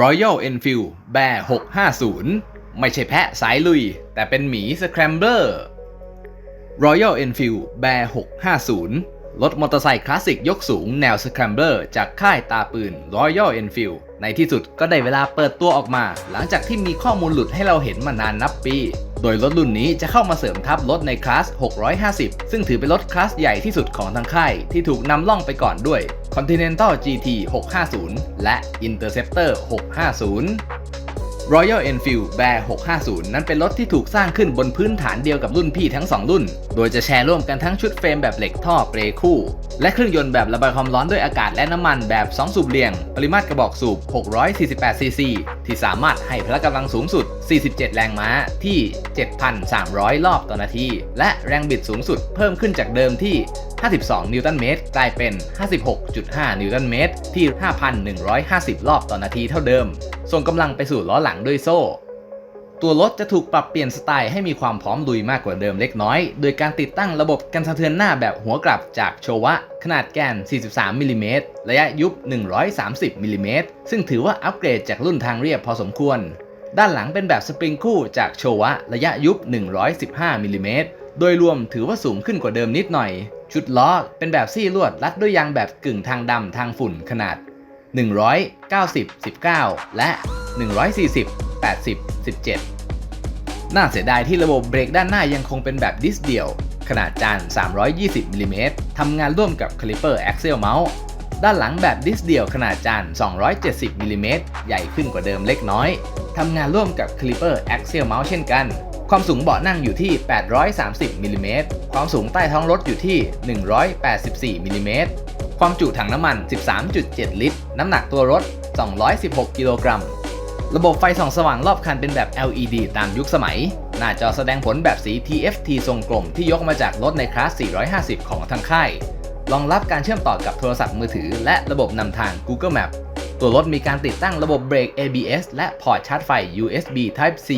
Royal Enfield Bear 650 ไม่ใช่แพะสายลุย แต่เป็นหมีสแครมเบอร์ Royal Enfield Bear 650 รถมอเตอร์ไซค์คลาสสิกยกสูงแนวสแครมเบอร์จากค่ายตาปืน Royal Enfield ในที่สุดก็ได้เวลาเปิดตัวออกมา หลังจากที่มีข้อมูลหลุดให้เราเห็นมานานนับปี โดยรถรุ่นนี้จะเข้ามาเสริมทับรถในคลาส 650 ซึ่งถือเป็นรถคลาสใหญ่ที่สุดของทางค่าย ที่ถูกนำล่องไปก่อนด้วย Continental GT 650 และ Interceptor 650 Royal Enfield Bear 650 นั้นเป็นรถที่ถูกสร้างขึ้นบนพื้นฐานเดียวกับรุ่นพี่ทั้ง 2 รุ่น โดยจะแชร์ร่วมกันทั้งชุดเฟรมแบบเหล็กท่อเปรคู่ และเครื่องยนต์แบบระบายความร้อนด้วยอากาศและน้ำมันแบบ 2 สูบเรียง ปริมาตรกระบอกสูบ 648 ซีซี ที่สามารถให้พละกำลังสูงสุด 47 แรงม้าที่ 7,300 รอบต่อนาที และแรงบิดสูงสุดเพิ่มขึ้นจากเดิมที่ 52 นิวตันเมตร กลายเป็น 56.5 นิวตันเมตร ที่ 5,150 รอบต่อนาทีเท่าเดิม ส่งกำลังไปสู่ล้อหลังด้วยโซ่ ตัวรถจะถูกปรับเปลี่ยนสไตล์ให้มีความพร้อมลุยมากกว่าเดิมเล็กน้อย โดยการติดตั้งระบบกันสะเทือนหน้าแบบหัวกลับจากโชวะ ขนาดแกน 43มิลลิเมตรระยะยุบ 130มิลลิเมตรซึ่งถือว่าอัปเกรดจากรุ่นทางเรียบพอสมควร ด้านหลังเป็นแบบสปริงคู่จากโชวะ ระยะยุบ 115มิลลิเมตรโดยรวมถือว่าสูงขึ้นกว่าเดิมนิดหน่อย ชุดล้อเป็นแบบซี่ลวดรัดด้วยยางแบบกึ่งทางดำทางฝุ่นขนาด 190 19 และ 140 80 17 น่าเสียดายที่ระบบเบรกด้านหน้ายังคงเป็นแบบดิสเดียว ขนาดจาน 320มิลลิเมตรทำงานร่วมกับคลิปเปอร์ Axial Mount ด้านหลังแบบดิสเดียวขนาดจาน 270มิลลิเมตรใหญ่ขึ้นกว่าเดิมเล็กน้อย ทำงานร่วมกับคลิปเปอร์ Axial Mount เช่นกันความสูงเบาะนั่งอยู่ที่ 830มิลลิเมตรความสูงใต้ท้องรถอยู่ที่ 184มิลลิเมตร ความจุถังน้ำมัน 13.7 ลิตร น้ำหนักตัวรถ 216 กิโลกรัม ระบบไฟส่องสว่างรอบคันเป็นแบบ LED ตามยุคสมัย หน้าจอแสดงผลแบบสี TFT ทรงกลมที่ยกมาจากรถในคลาส 450 ของทางค่าย รองรับการเชื่อมต่อกับโทรศัพท์มือถือ และระบบนำทาง Google Map ตัวรถมีการติดตั้งระบบเบรก ABS และพอร์ตชาร์จไฟ USB Type C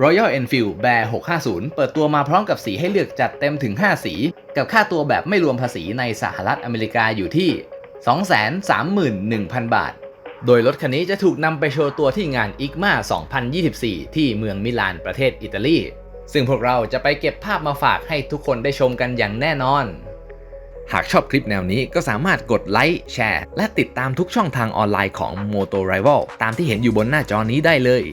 Royal Enfield Bear 650 เปิดตัวมาพร้อมกับสีให้เลือกจัดเต็มถึง 5 สี กับค่าตัวแบบไม่รวมภาษีในสหรัฐอเมริกาอยู่ที่ 231,000 บาท โดยรถคันนี้จะถูกนำไปโชว์ตัวที่งาน IGMA 2024 ที่เมืองมิลานประเทศอิตาลี ซึ่งพวกเราจะไปเก็บภาพมาฝากให้ทุกคนได้ชมกันอย่างแน่นอน หากชอบคลิปแนวนี้ก็สามารถกดไลค์แชร์ และติดตามทุกช่องทางออนไลน์ของ Moto Rival ตามที่เห็นอยู่บนหน้าจอนี้ได้เลย